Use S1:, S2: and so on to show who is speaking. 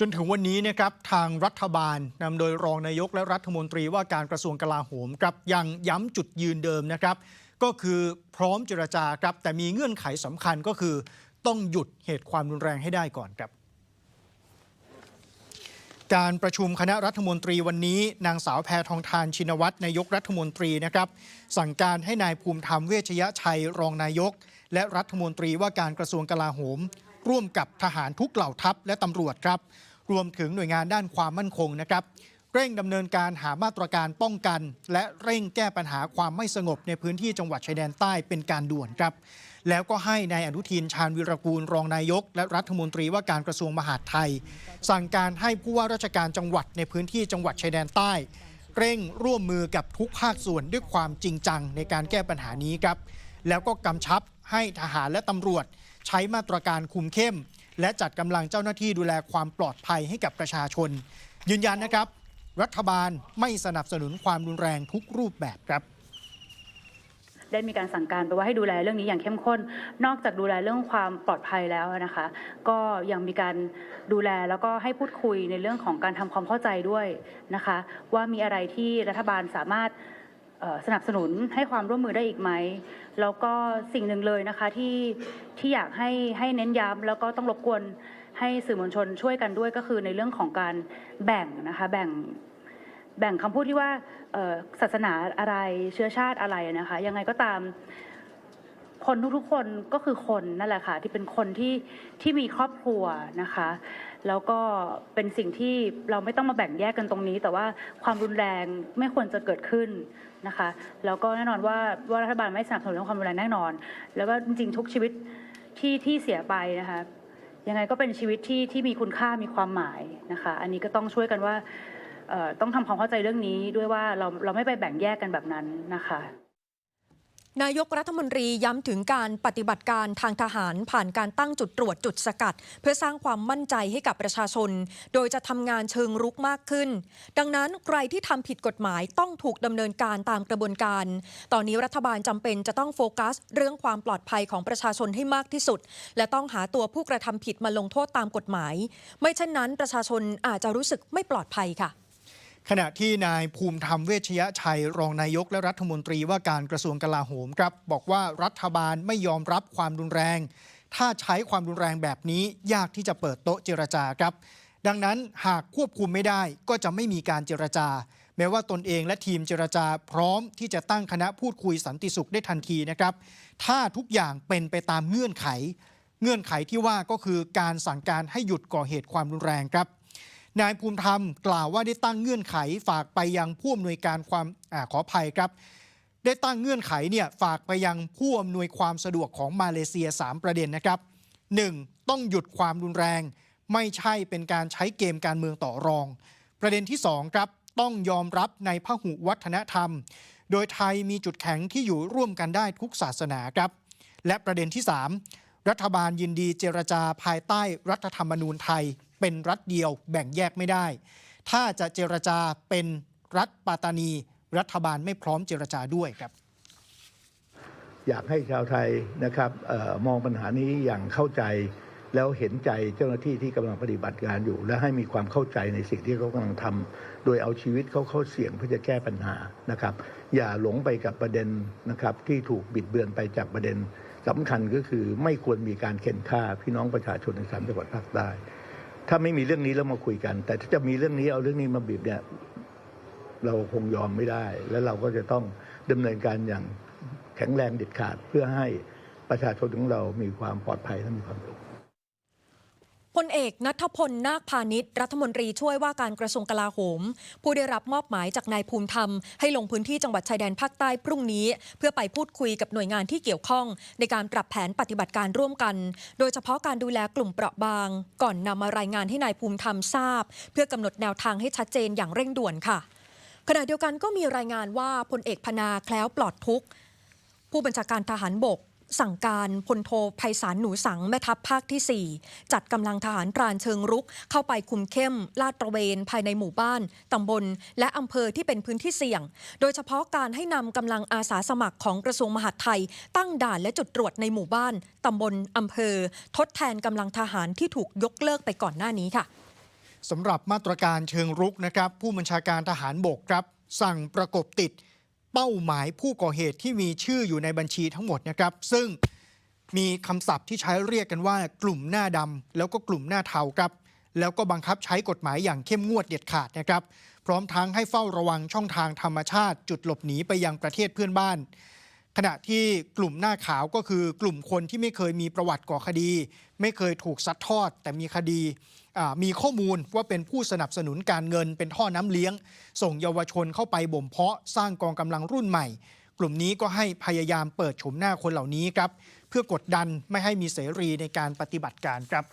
S1: จนถึงวันนี้นะครับทางรัฐบาลนำโดยรองนายกและรัฐมนตรีว่าการกระทรวงกลาโหมครับยังย้ำจุดยืนเดิมนะครับ ก็คือพร้อมเจรจาครับ แต่มีเงื่อนไขสำคัญก็คือ ต้องหยุดเหตุความรุนแรงให้ได้ก่อนครับ การประชุมคณะรัฐมนตรีวันนี้ นางสาวแพทองทานชินวัตรนายกรัฐมนตรีนะครับ สั่งการให้นายภูมิธรรมเวชยชัยรองนายก และรัฐมนตรีว่าการกระทรวงกลาโหม ร่วมกับทหารทุกเหล่าทัพและตำรวจครับ รวมถึงหน่วยงานด้านความมั่นคงนะครับ เร่งดำเนินการหามาตรการป้องกัน และเร่งแก้ปัญหาความไม่สงบในพื้นที่จังหวัดชายแดนใต้เป็นการด่วนครับ แล้วก็ให้นายอนุทินชาญวิรกูลรองนายก และรัฐมนตรีว่าการกระทรวงมหาดไทย สั่งการให้ผู้ว่าราชการจังหวัดในพื้นที่จังหวัดชายแดนใต้ เร่งร่วมมือกับทุกภาคส่วนด้วยความจริงจังในการแก้ปัญหานี้ครับ แล้วก็กำชับให้ทหารและตำรวจ ใช้มาตรการคุมเข้ม และจัดกำลังเจ้าหน้าที่ดูแลความปลอดภัยให้กับประชาชน ยืนยันนะครับ รัฐบาลไม่สนับสนุนความรุนแรงทุกรูปแบบครับ
S2: ได้มีการสั่งการไปว่าให้ดูแลเรื่องนี้อย่างเข้มข้น นอกจากดูแลเรื่องความปลอดภัยแล้วนะคะ ก็ยังมีการดูแลแล้วก็ให้พูดคุยในเรื่องของการทำความเข้าใจด้วยนะคะ ว่ามีอะไรที่รัฐบาลสามารถ สนับสนุนให้ความร่วมมือได้อีกไหม แล้วก็สิ่งหนึ่งเลยนะคะที่ที่อยากให้ให้เน้นย้ำแล้วก็ต้องรบกวนให้สื่อมวลชนช่วยกันด้วยก็คือในเรื่องของการแบ่งนะคะแบ่งแบ่งคำพูดที่ว่าศาสนาอะไรเชื้อชาติอะไรนะคะยังไงก็ตามคนทุกๆคนก็คือคนนั่นแหละค่ะที่เป็นคนที่ที่มีครอบครัวนะคะ แล้วก็เป็นสิ่งที่เราไม่ต้องมาแบ่งแยกกันตรงนี้ แต่ว่าความรุนแรงไม่ควรจะเกิดขึ้นนะคะแล้วก็แน่นอนว่าว่ารัฐบาลไม่สนับสนุนเรื่องความรุนแรงแน่นอน แล้วก็จริงๆทุกชีวิตที่ที่เสียไปนะคะยังไงก็เป็นชีวิตที่ที่มีคุณค่ามีความหมายนะคะ อันนี้ก็ต้องช่วยกันว่าต้องทำความเข้าใจเรื่องนี้ด้วยว่าเราเราไม่ไปแบ่งแยกกันแบบนั้นนะคะ
S3: นายกรัฐมนตรีย้ำถึงการปฏิบัติการทางทหารผ่านการตั้งจุดตรวจจุดสกัด เพื่อสร้างความมั่นใจให้กับประชาชน โดยจะทำงานเชิงรุกมากขึ้น ดังนั้นใครที่ทำผิดกฎหมายต้องถูกดำเนินการตามกระบวนการ ตอนนี้รัฐบาลจำเป็นจะต้องโฟกัส เรื่องความปลอดภัยของประชาชนให้มากที่สุด และต้องหาตัวผู้กระทำผิดมาลงโทษตามกฎหมาย ไม่เช่นนั้นประชาชนอาจจะรู้สึกไม่ปลอดภัยค่ะ
S1: ขณะที่นายภูมิธรรมเวชยชัยรองนายกและรัฐมนตรีว่าการกระทรวงกลาโหมครับ บอกว่ารัฐบาลไม่ยอมรับความรุนแรง ถ้าใช้ความรุนแรงแบบนี้ยากที่จะเปิดโต๊ะเจรจาครับ ดังนั้นหากควบคุมไม่ได้ก็จะไม่มีการเจรจา แม้ว่าตนเองและทีมเจรจาพร้อมที่จะตั้งคณะพูดคุยสันติสุขได้ทันทีนะครับ ถ้าทุกอย่างเป็นไปตามเงื่อนไข เงื่อนไขที่ว่าก็คือการสั่งการให้หยุดก่อเหตุความรุนแรงครับ นายภูมิธรรมกล่าวว่าได้ตั้งเงื่อนไขฝากไปยังผู้อำนวยการความอาขออภัยครับ ได้ตั้งเงื่อนไขเนี่ยฝากไปยังผู้อำนวยความสะดวกของมาเลเซีย 3 ประเด็นนะครับ 1. ต้องหยุดความรุนแรง ไม่ใช่เป็นการใช้เกมการเมืองต่อรอง ประเด็นที่ 2 ครับ ต้องยอมรับในพหุวัฒนธรรม โดยไทยมีจุดแข็งที่อยู่ร่วมกันได้ทุกศาสนาครับ และประเด็นที่ 3 รัฐบาลยินดีเจรจาภายใต้รัฐธรรมนูญไทย เป็นรัฐเดียวแบ่งแยกไม่ได้ ถ้าจะเจรจาเป็นรัฐปัตานี รัฐบาลไม่พร้อมเจรจาด้วยครับ
S4: อยากให้ชาวไทยนะครับออมองปัญหานี้อย่างเข้าใจแล้วเห็นใจเจ้าหน้าที่ที่กำลังปฏิบัติงานอยู่ และให้มีความเข้าใจในสิ่งที่เขากำลังทำโดยเอาชีวิตเขาเข้าเสี่ยงเพื่อจะแก้ปัญหานะครับ อย่าหลงไปกับประเด็นนะครับที่ถูกบิดเบือนไปจากประเด็นสำคัญก็คือไม่ควรมีการเข็นฆ่าพี่น้องประชาชนในสามจังหวัดภาคใต้ ถ้าไม่มีเรื่องนี้แล้วมาคุยกัน แต่ถ้าจะมีเรื่องนี้เอาเรื่องนี้มาบีบเนี่ย เราคงยอมไม่ได้ และเราก็จะต้องดำเนินการอย่างแข็งแรงเด็ดขาดเพื่อให้ประชาชนของเรามีความปลอดภัยและมีความสุข
S3: พลเอกนัทพลนาคพาณิชย์รัฐมนตรีช่วยว่าการกระทรวงกลาโหม ผู้ได้รับมอบหมายจากนายภูมิธรรม ให้ลงพื้นที่จังหวัดชายแดนภาคใต้พรุ่งนี้ เพื่อไปพูดคุยกับหน่วยงานที่เกี่ยวข้อง ในการปรับแผนปฏิบัติการร่วมกัน โดยเฉพาะการดูแลกลุ่มเปราะบาง ก่อนนำมารายงานให้นายภูมิธรรมทราบ เพื่อกำหนดแนวทางให้ชัดเจนอย่างเร่งด่วนค่ะ ขณะเดียวกันก็มีรายงานว่าพลเอกพนาแคล้วปลอดทุกข์ผู้บัญชาการทหารบก สั่งการพลโทไพศาลหนูสังแม่ทัพภาคที่ 4 จัดกำลังทหารปราณเชิงรุก เข้าไปคุมเข้ม ลาดตระเวนภายในหมู่บ้านตำบล และอำเภอที่เป็นพื้นที่เสี่ยง โดยเฉพาะการให้นำกำลังอาสาสมัครของกระทรวงมหาดไทย ตั้งด่านและจุดตรวจในหมู่บ้านตำบลอำเภอ ทดแทนกำลังทหารที่ถูกยกเลิกไปก่อนหน้านี้ค่ะ
S1: สำหรับมาตรการเชิงรุกนะครับผู้บัญชาการทหารบกครับ สั่งประกบติด เป้าหมายผู้ก่อเหตุที่มีชื่ออยู่ในบัญชีทั้งหมดนะครับ ซึ่งมีคำศัพท์ที่ใช้เรียกกันว่ากลุ่มหน้าดำแล้วก็กลุ่มหน้าเทาครับ แล้วก็บังคับใช้กฎหมายอย่างเข้มงวดเด็ดขาดนะครับ พร้อมทั้งให้เฝ้าระวังช่องทางธรรมชาติจุดหลบหนีไปยังประเทศเพื่อนบ้าน ขณะที่กลุ่มหน้าขาวก็คือกลุ่มคนที่ไม่เคยมีประวัติก่อคดี ไม่เคยถูกซัดทอด แต่มีคดี มีข้อมูลว่าเป็นผู้สนับสนุนการเงิน เป็นท่อน้ำเลี้ยง ส่งเยาวชนเข้าไปบ่มเพาะสร้างกองกำลังรุ่นใหม่ กลุ่มนี้ก็ให้พยายามเปิดโฉมหน้าคนเหล่านี้ครับ เพื่อกดดันไม่ให้มีเสรีในการปฏิบัติการครับ